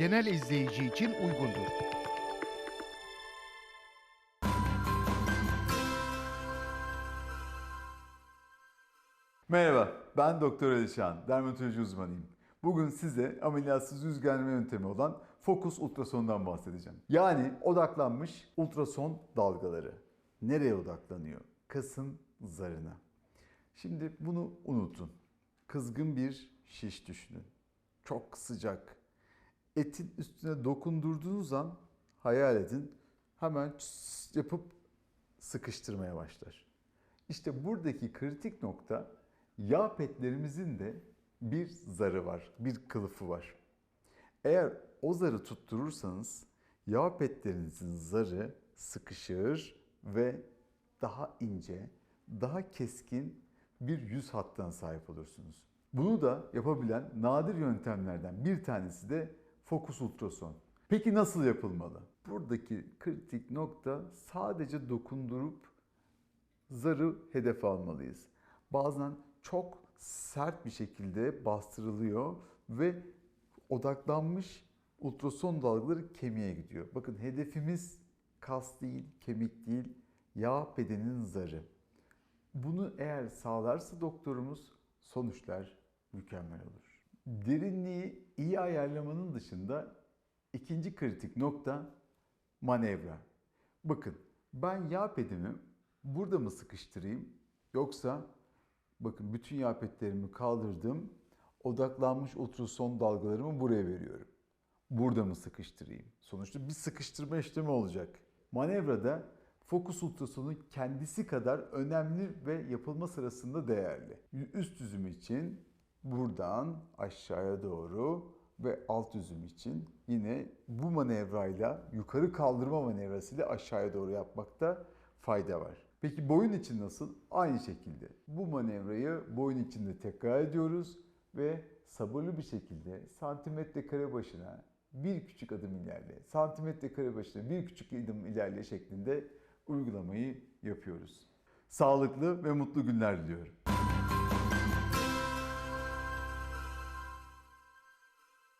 genel izleyici için uygundur. Merhaba, ben Doktor Alişan, dermatoloji uzmanıyım. Bugün size ameliyatsız yüz germe yöntemi olan fokus ultrasondan bahsedeceğim. Yani odaklanmış ultrason dalgaları. Nereye odaklanıyor? Kasın zarına. Şimdi bunu unutun. Kızgın bir şiş düşünün. Çok sıcak. Etin üstüne dokundurduğunuz an hayal edin. Hemen yapıp sıkıştırmaya başlar. İşte buradaki kritik nokta yağ petlerimizin de bir zarı var, bir kılıfı var. Eğer o zarı tutturursanız yağ petlerinizin zarı sıkışır ve daha ince, daha keskin bir yüz hattına sahip olursunuz. Bunu da yapabilen nadir yöntemlerden bir tanesi de fokus ultrason. Peki nasıl yapılmalı? Buradaki kritik nokta sadece dokundurup zarı hedef almalıyız. Bazen çok sert bir şekilde bastırılıyor ve odaklanmış ultrason dalgaları kemiğe gidiyor. Bakın hedefimiz kas değil, kemik değil, yağ bedenin zarı. Bunu eğer sağlarsa doktorumuz sonuçlar mükemmel olur. Derinliği iyi ayarlamanın dışında ikinci kritik nokta manevra. Bakın ben yağ pedimi burada mı sıkıştırayım yoksa bakın bütün yağ petlerimi kaldırdım odaklanmış ultrason dalgalarımı buraya veriyorum. Burada mı sıkıştırayım? Sonuçta bir sıkıştırma işlemi olacak. Manevrada fokus ultrasonu kendisi kadar önemli ve yapılma sırasında değerli. Üst yüzüm için buradan aşağıya doğru ve alt yüzüm için yine bu manevrayla yukarı kaldırma manevrasıyla aşağıya doğru yapmakta fayda var. Peki boyun için nasıl? Aynı şekilde. Bu manevrayı boyun içinde tekrar ediyoruz ve sabırlı bir şekilde santimetre kare başına bir küçük adım ilerle, santimetre kare başına bir küçük adım ilerle şeklinde uygulamayı yapıyoruz. Sağlıklı ve mutlu günler diliyorum.